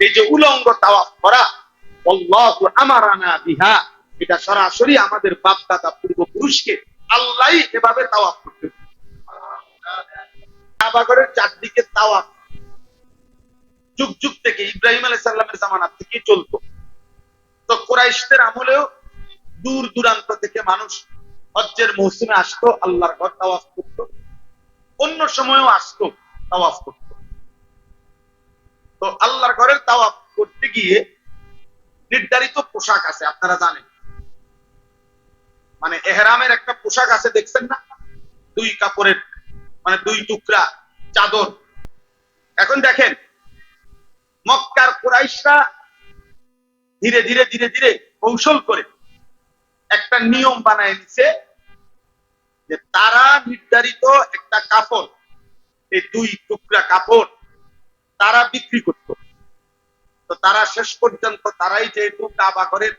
এই যে উলঙ্গ তাওয়াফ করা, আল্লাহু আমারানা বিহা, এটা সরাসরি আমাদের বাপ দাদা পূর্বপুরুষকে আল্লাহ এভাবে তাওয়াফ করতে কাবাগরের চারদিকে তাওয়াফ। যুগ যুগ থেকে ইব্রাহিম আলাইহিস সালামের জামানা থেকে চলতো। তো কোরাইশদের আমলেও দূর দূরান্ত থেকে মানুষ হজ্জের মৌসুমে আসতো, আল্লাহর ঘর তাওয়াফ করতো। অন্য সময়ও আসতো তাওয়াফ করতো। তো আল্লাহর ঘরের তাওয়াফ করতে গিয়ে নির্ধারিত পোশাক আছে, আপনারা জানেন। মানে এহরামের একটা পোশাক আছে, দেখছেন না? দুই কাপড়ের মানে দুই টুকরা চাদর। এখন দেখেন, মক্কার কুরাইশরা ধীরে ধীরে ধীরে ধীরে কৌশল করে একটা নিয়ম বানায় নিছে যে তারা নির্ধারিত একটা কাপড়, এই দুই টুকরা কাপড় তারা বিক্রি করত। তো তারা শেষ পর্যন্ত তারাই যেহেতু কাবা ঘরের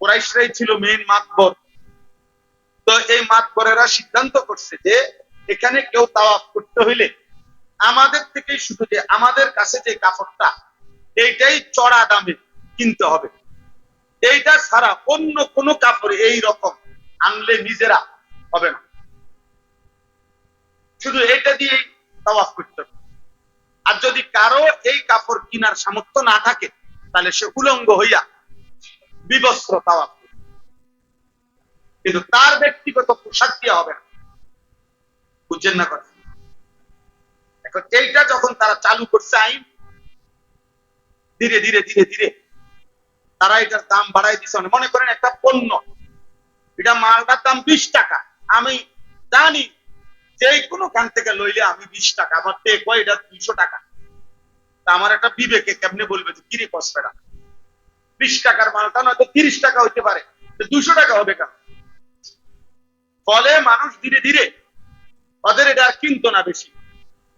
কোরাইশরাই ছিল মেইন মাতবর। তো এই মাতবরেরা সিদ্ধান্ত করছে যে এখানে কেউ তাওয়াফ করতে হইলে আমাদের থেকেই শুধু যে আমাদের কাছে যে কাপড়টা, এইটাই চড়া দামে কিনতে হবে। এইটা ছাড়া অন্য কোন কাপড় এই রকম আনলে নিজেরা হবে না। শুধু এটা দিয়েই তাওয়াফ করতে হবে। আর যদি কারও এই কাপড় কিনার সামর্থ্য না থাকে, তাহলে সে উলঙ্গ হইয়া বিবস্ত্র তাওয়াফ কিন্তু তার ব্যক্তিগত পোশাক দিয়ে হবে না। বুঝছেন না কথা? এখন এইটা যখন তারা চালু করছে আইন, ধীরে ধীরে ধীরে ধীরে তারা এটার দাম বাড়াই দিচ্ছে মানে করেন একটা পণ্য, এটা মালটার দাম বিশ টাকা। আমি জানি যে কোনো খান থেকে লইলে আমি বিশ টাকা, আমার তে কয়, এটা দুইশো টাকা। তা আমার একটা বিবেকে কেমনে বলবে যে, কিরে কষ্টেরা বিশ টাকার মালটা নয়তো তিরিশ টাকা হইতে পারে দুইশো টাকা হবে কেন? ফলে মানুষ ধীরে ধীরে, ওদের এটা আর কিনতো না বেশি।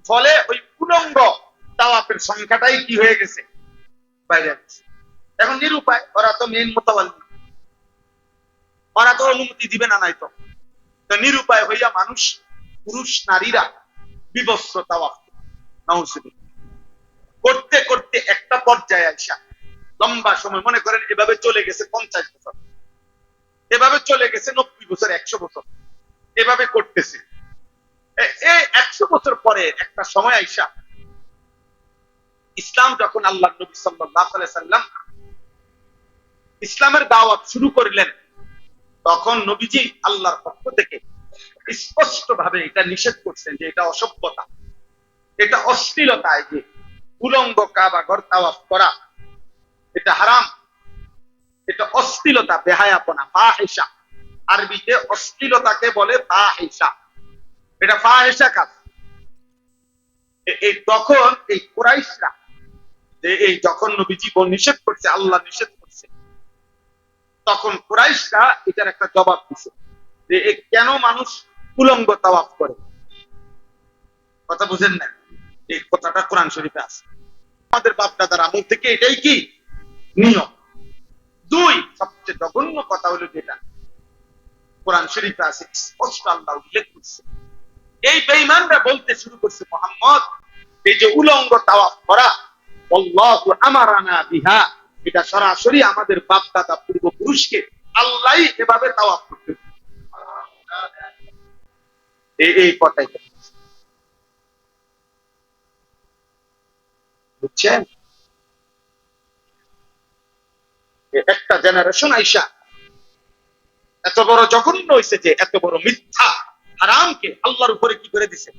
ফলে ওই উলঙ্গ তাওয়াপের সংখ্যাটাই কি হয়ে গেছে? বাইরে গেছে। এখন নিরুপায়, ওরা তো মেন মোতাবালি ওরা তো অনুমতি দিবে না নাই তো নিরুপায় হইয়া মানুষ পুরুষ নারীরা বিবস্ত্র তাওয়াফ। করতে করতে একটা পর্যায়ে আইসা লম্বা সময়, মনে করেন এভাবে চলে গেছে পঞ্চাশ বছর। এভাবে চলে গেছে নব্বই বছর, একশো বছর। এভাবে করতেছে। এই একশো বছর পরে একটা সময় আইসা ইসলাম যখন আল্লাহ নবী সাল্লাহ সাল্লাম ইসলামের দাওয়াত শুরু করলেন, তখন নবীজি আল্লাহর পক্ষ থেকে স্পষ্ট ভাবে এটা নিষেধ করছেন যে এটা অসভ্যতা। এটা অশ্লীলতা যে উলঙ্গ কাবা ঘর তাওয়াফ করা। এটা হারাম। এটা অশ্লীলতা, বেহায়াপনা ফাহিসা আরবিতে অশ্লীলতাকে বলে ফাহিসা এটা ফাহিসা কাজ। এই তখন এই কুরাইশরা যে এই যখন নবীজি বল নিষেধ করছে, আল্লাহ নিষেধ করছে, তখন কুরাইশরা এটার একটা জবাব দিছে যে কেন মানুষ উলঙ্গ তাওয়াফ করে। কথা বুঝেন না? এই কথাটা কোরআন শরীফে আছে। আমাদের বাপ দাদার আমল থেকে এটাই কি? নিয়ম। দুই, সবচেয়ে জঘন্য কথা হলো যেটা। কোরআন শরীফে আছে, স্পষ্ট আল্লাহ উল্লেখ করছে। এই বেঈমানরা বলতে শুরু করছে, মোহাম্মদ, এই যে উলঙ্গ তাওয়াফ করা, আল্লাহু আমারানা বিহা, এটা সরাসরি আমাদের বাপ দাদা পূর্বপুরুষকে আল্লাহ এভাবে তাওয়াফ করতে। এই এই বুঝছেন? একটা জেনারেশন আইসা এত বড় জঘন্য হয়েছে যে, এত বড় মিথ্যা হারামকে আল্লাহর উপরে কি করে দিছে?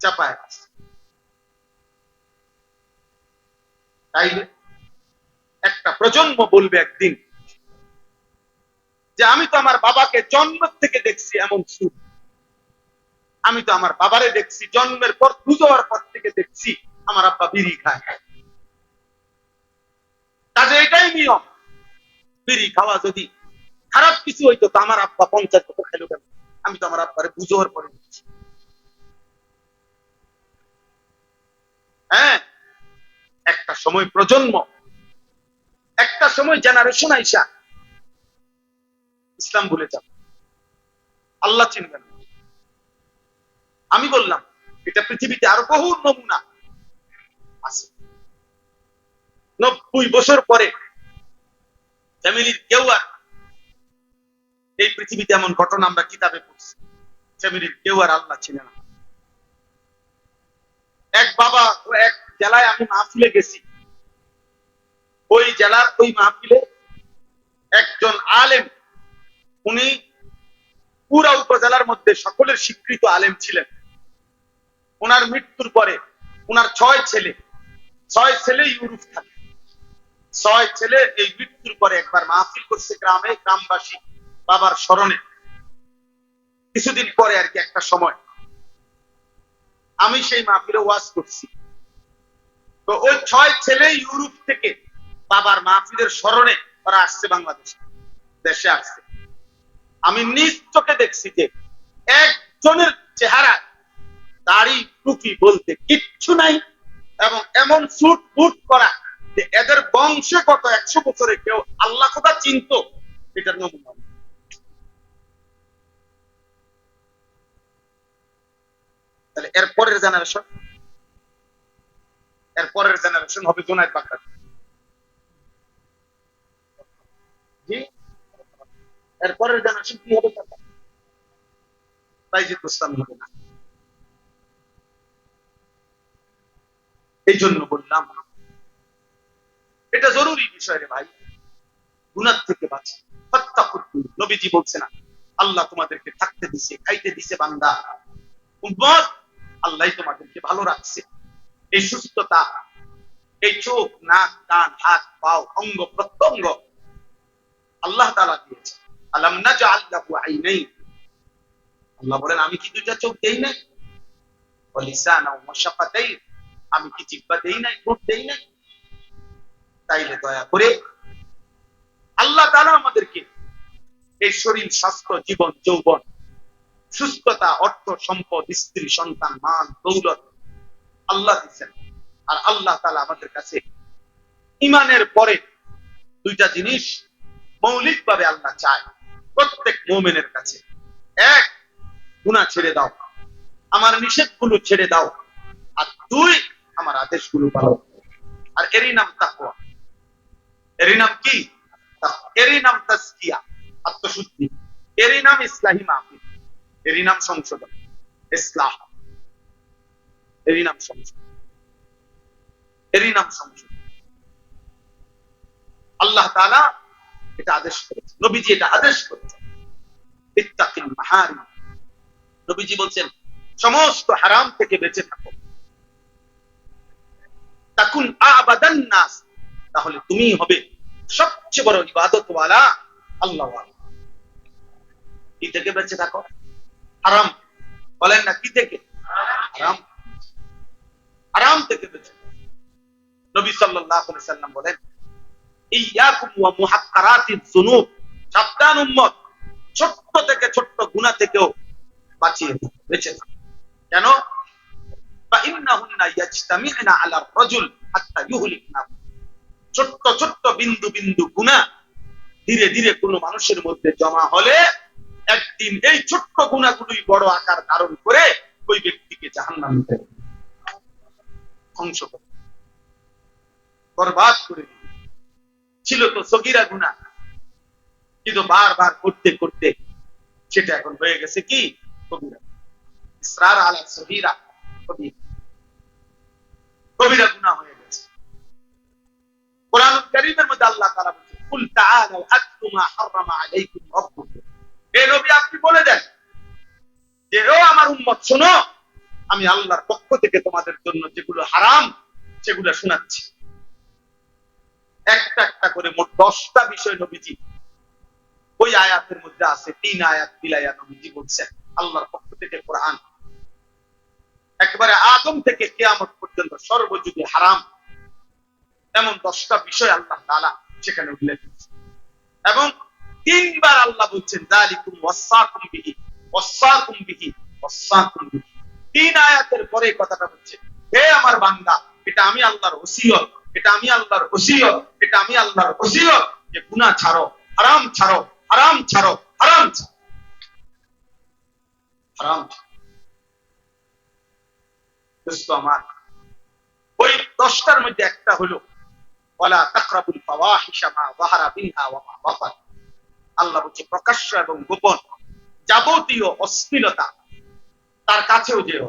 চাপায়। তাইলে একটা প্রজন্ম বলবে একদিন যে আমি তো আমার বাবাকে জন্ম থেকে দেখছি এমন সুর। আমি তো আমার বাবারে দেখছি, জন্মের পর বুঝার পর থেকে দেখছি আমার আব্বা বিড়ি খায়। কাজে এটাই নিয়ম। বিড়ি খাওয়া যদি খারাপ কিছু হইতো তো আমার আব্বা পঞ্চায়েত কত খেলো কেন? আমি তো আমার আব্বারে বুঝোয়ার পরে দেখছি। হ্যাঁ একটা সময় প্রজন্ম, একটা সময় জেনারেশন আইসা ইসলাম ভুলে যাবে আল্লাহ চিনবেন। আমি বললাম, এটা পৃথিবীতে আরও বহু নমুনা আছে। নব্বই বছর পরে ফ্যামিলির কেউ আর এই পৃথিবীতে এমন ঘটনা আমরা কিতাবে পড়ছি। ফ্যামিলির কেউ আর আল্লাহ ছিল না। এক বাবা এক জেলায় আমি মাহফিলে গেছি। ওই জেলার ওই মাহফিলে একজন আলেম উনি পুরা উপজেলার মধ্যে সকলের স্বীকৃত আলেম ছিলেন। ওনার মৃত্যুর পরে ওনার ছয় ছেলে ছয় ছেলে ইউরোপ থাকে। ছয় ছেলে এই মৃত্যুর পরে একবার মাহফিল করছে গ্রামে গ্রামবাসী বাবার স্মরণে। কিছুদিন পরে আর কি একটা সময়। আমি সেই মাহফিলে ওয়াজ করছি। তো ওই ছয় ছেলে ইউরোপ থেকে বাবার মাহফিলের স্মরণে ওরা আসছে বাংলাদেশে, দেশে আসছে। আমি নিজ চোখে দেখছি যে একজনের চেহারা দাড়ি টুপি বলতে কিচ্ছু নাই এবং এমন সুট বুট করা যে এদের বংশে কত একশো বছরে কেউ আল্লাহ কথা চিনত এটার নমুনা। তাহলে এর পরের জেনারেশন এর পরের জেনারেশন হবে জোনায়দ বাগদাদ জি? এর পরের জেনারেশন কি হবে তার? তাইজুদ গোস্বামী হবে না। এই জন্য বললাম, এটা জরুরি বিষয় রে ভাই। গুনার থেকে বাঁচা। ফাত্তাকুত্তু নবীজি বলছে না আল্লাহ তোমাদেরকে থাকতে দিছে, খাইতে দিছে বান্দা। উম্মত, আল্লাহ তোমাদেরকে ভালো রাখছে। এই সুস্থতা, এই চোখ, নাক, কান, হাত, পাও, অঙ্গ, প্রত্যঙ্গ আল্লাহ তাআলা দিয়েছে আলাম নাজআল লাহু আইনাইন। আল্লাহ বলেন, আমি কি দুইটা চোখ দেই নাই? ওয়ালিসানা ওয়া শাফাতাইন। আমি কি জিহ্বা দেই নাই, ঠোঁট দেই নাই? তাইলে দয়া করে আল্লাহ তাআলা আমাদেরকে এই শরীর, স্বাস্থ্য, জীবন, যৌবন, সুস্থতা, অর্থ, সম্পদ, স্ত্রী, সন্তান, মান, দৌলত আল্লাহ দিচ্ছেন। আর আল্লাহ তালা আমাদের কাছে ইমানের পরে দুইটা জিনিস মৌলিকভাবে আল্লাহ চায়। প্রত্যেক মোমেনের কাছে। এক, গুনাহ ছেড়ে দাও। আমার নিষেধগুলো ছেড়ে দাও। আর দুই, আমার আদেশগুলো পালন আর এরই নাম তাকওয়া। এরই নাম কি? এরই নাম তাজকিয়া, আত্মশুদ্ধি। এরই নাম ইসলাহি মাহফিল। এরই নাম সংশোধন। ইসলাহ। এরই নাম সংশোধন। এরই নাম সংশোধন। আল্লাহ তাআলা এটা আদেশ করেছে। নবীজি এটা আদেশ করেছে। ইত্তাকিল মাহারিম। নবীজি বলছেন, সমস্ত হারাম থেকে বেঁচে থাকো। তাকুন আবাদান নাস। তাহলে তুমি হবে সবচেয়ে বড় ইবাদতওয়ালা আল্লাহ। কি থেকে বেঁচে থাকো? হারাম। বলেন না, কি থেকে? হারাম। হারাম থেকে বেঁচে থাকো। নবী সাল্লাল্লাহু আলাইহি সাল্লাম বলেন ছোট্ট থেকে ছোট্ট থেকেও বাঁচিয়ে বেঁচে কেন? ছোট্ট ছোট্ট বিন্দু বিন্দু ধীরে ধীরে কোনো মানুষের মধ্যে জমা হলে একদিন এই ছোট্ট গুণাগুলোই বড় আকার ধারণ করে ওই ব্যক্তিকে জাহান্নামে ধ্বংস করে বরবাদ করে ছিল তো সগিরা গুণা কিন্তু বারবার করতে করতে সেটা এখন হয়ে গেছে কি? কবিরা ইসরার আলা সগিরা কবিরা কবিরা গুণা হয়ে গেছে। কোরআন কারীমের মধ্যে আল্লাহ তাআলা কুল আতকুমা হারামা আলাইকুম হে নবী, আপনি বলে দেন যে, ও আমার উম্মত, শোনো, আমি আল্লাহর পক্ষ থেকে তোমাদের জন্য যেগুলো হারাম, সেগুলো শোনাচ্ছি। একটা একটা করে মোট দশটা বিষয় নবীজি ওই আয়াতের মধ্যে আছে, তিন আয়াত মিলাইয়া নবীজি বলছেন, আল্লাহর পক্ষ থেকে কোরআন। একেবারে আদম থেকে কেয়ামত পর্যন্ত সর্বযুগে হারাম। এমন দশটা বিষয় আল্লাহ তাআলা সেখানে উল্লেখ করেছেন। এবং তিনবার আল্লাহ বলছেন যালিকুম ওয়াসাকুম বিহি ওয়াসাকুম বিহি ওয়াসাকুম বিহি। তিন আয়াতের পরে কথাটা হচ্ছে হে আমার বান্দা, এটা আমি আল্লাহর ওসিয়ত এটা আমি আল্লাহর ওসিয়ত, এটা আমি আল্লাহর ওসিয়ত যে গুনাহ ছাড়ো, হারাম ছাড়ো হারাম ছাড়ো, হারাম। আমার, ওই দশটার মধ্যে একটা হলো, ওয়ালা তাকরাবুল ফাওয়াহিশা মা বাতান আল্লাহ বলছে, প্রকাশ্য এবং গোপন, যাবতীয় অশ্লীলতা, তার কাছেও যেও।